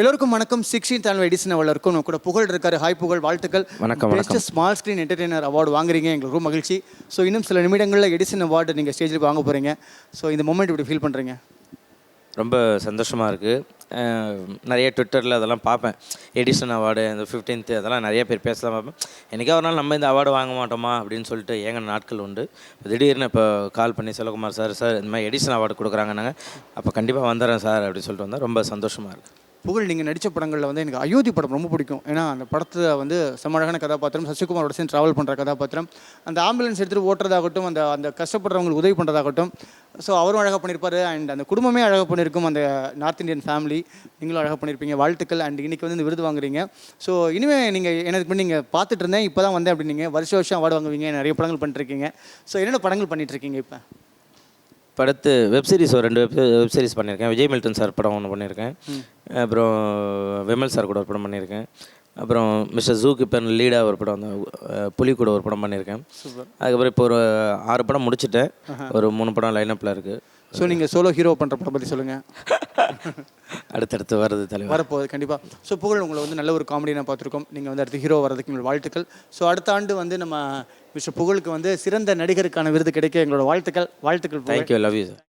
எல்லோருக்கும் வணக்கம். சிக்ஸ்டீன் தலைவர் எடிசன் அவள் இருக்கும் நம்ம கூட புகழ் இருக்காரு. ஹாய் புகழ் வாழ்த்துக்கள். வணக்கம், best small screen entertainer award வாங்குறீங்க. எங்களுக்கு ரொம்ப மகிழ்ச்சி. ஸோ இன்னும் சில நிமிடங்களில் எடிசன் அவார்டு நீங்கள் ஸ்டேஜில் வாங்க போகிறீங்க ஸோ இந்த மூமெண்ட் இப்படி ஃபீல் பண்ணுறீங்க ரொம்ப சந்தோஷமாக இருக்குது நிறைய ட்விட்டரில் அதெல்லாம் பார்ப்பேன். எடிஷன் அவார்டு இந்த ஃபிஃப்டீன்த்து அதெல்லாம் நிறைய பேர் பேசலாம் பார்ப்பேன். என்றைக்கா ஒரு நாள் நம்ம இந்த அவார்டு வாங்க மாட்டோமா? அப்படின்னு சொல்லிட்டு ஏங்க நாட்கள் உண்டு. திடீர்னு இப்போ கால் பண்ணி செல்வகுமார் சார் சார் இந்த மாதிரி எடிஷன் அவார்டு கொடுக்குறாங்கன்னாங்க. அப்போ கண்டிப்பாக வந்துடுறேன் சார் அப்படின்னு சொல்லிட்டு வந்தால் ரொம்ப சந்தோஷமாக இருக்குது புகழ் நீங்கள் நடித்த படங்களில் வந்து எனக்கு அயோத்தி படம் ரொம்ப பிடிக்கும். ஏன்னா அந்த படத்தில் வந்து செம்ம அழகான கதாபாத்திரம் சசிகுமாரோட சேர்ந்து ட்ராவல் பண்ணுற கதாபாத்திரம். அந்த ஆம்புலன்ஸ் எடுத்துகிட்டு ஓட்டுறதாகட்டும் அந்த அந்த கஷ்டப்படுறவங்களுக்கு உதவி பண்ணுறதாகட்டும் ஸோ அவரும் அழகாக பண்ணியிருப்பார் அண்ட் அந்த குடும்பமே அழகாக பண்ணியிருக்கும் அந்த நார்த் இந்தியன் ஃபேமிலி நீங்களும் அழகாக பண்ணியிருப்பீங்க வாழ்த்துக்கள் அண்ட் இன்னைக்கு வந்து இந்த விருது வாங்குறீங்க. ஸோ இனிமேல் நீங்கள் எனக்கு முன்னாடி நீங்கள் பார்த்துட்டு இருந்தேன். இப்போ தான் வந்தேன் அப்படின்னீங்க வருஷம் வருஷம் அவார்டு வாங்குவீங்க. நிறைய படங்கள் பண்ணிட்டுருக்கீங்க ஸோ என்னென்ன படங்கள் பண்ணிட்டு இருக்கீங்க இப்போ? படத்து வெப் சீரிஸ் ஒரு ரெண்டு வெப் வெப் சீரிஸ் பண்ணியிருக்கேன் விஜய் மில்டன் சார் படம் ஒன்று பண்ணியிருக்கேன் அப்புறம் விமல் சார் கூட ஒரு படம் பண்ணியிருக்கேன். அப்புறம் மிஸ்டர் ஜூக்கு இப்போ லீடாக ஒரு படம் புலி கூட ஒரு படம் பண்ணியிருக்கேன். அதுக்கப்புறம் இப்போ ஒரு ஆறு படம் முடிச்சிட்டேன். ஒரு மூணு படம் லைனப்பில் இருக்குது ஸோ நீங்கள் சோலோ ஹீரோ பண்ணுற படம் பற்றி சொல்லுங்கள் அடுத்தடுத்து வருது தலைவர். வரப்போகுது கண்டிப்பாக ஸோ புகழ் உங்களை வந்து நல்ல ஒரு காமெடியாக பார்த்துருக்கோம். நீங்கள் வந்து அடுத்து ஹீரோ வரதுக்கு எங்களோட வாழ்த்துக்கள். ஸோ அடுத்த ஆண்டு வந்து நம்ம மிஸ்டர் புகழுக்கு வந்து சிறந்த நடிகருக்கான விருது கிடைக்க எங்களோட வாழ்த்துக்கள். வாழ்த்துக்கள். Thank you love you sir